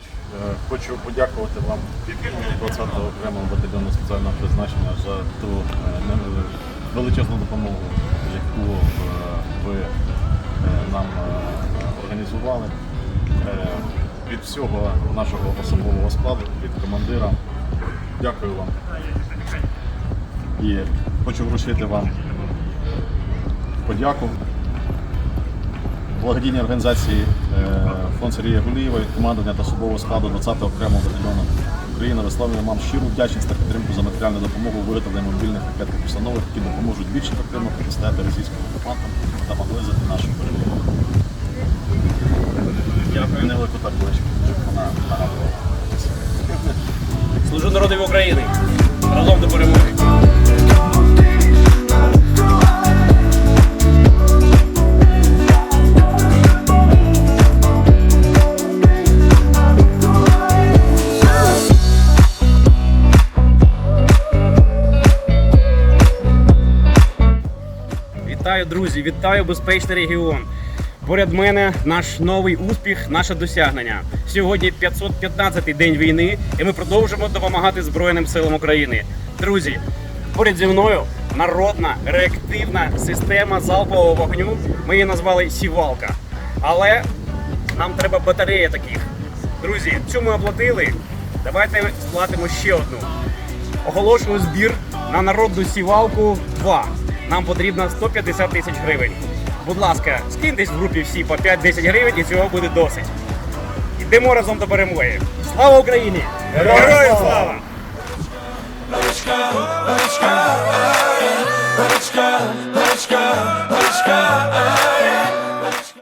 Іванович, е, хочу подякувати вам 20-го окремого батальйону спеціального призначення за ту е, величезну допомогу, яку е, ви нам організували. Від всього нашого особового складу, від командира. Дякую вам. І хочу вручити вам подяку благодійній організації е, Сергія Гулієва від командування та особового складу 20-го окремого батальйону України висловлюємо вам щиру вдячність та підтримку за матеріальну допомогу у виготовленні мобільних ракетних установок, які допоможуть більш ефективно протистояти російським окупантам та наблизити нашу перемогу. Дякую. Невелику табличку. Служу народові України. Разом до перемоги. Вітаю, друзі! Вітаю безпечний регіон. Поряд мене наш новий успіх, наше досягнення. Сьогодні 515-й день війни, і ми продовжимо допомагати Збройним силам України. Друзі, поряд зі мною народна реактивна система залпового вогню. Ми її назвали Сівалка. Але нам треба батарея таких. Друзі, цю ми оплатили. Давайте сплатимо ще одну. Оголошую збір на народну сівалку 2. Нам потрібно 150 тисяч гривень. Будь ласка, скиньтесь в групі всі по 5-10 гривень і цього буде досить. Йдемо разом до перемоги. Слава Україні! Героям слава! Let's go.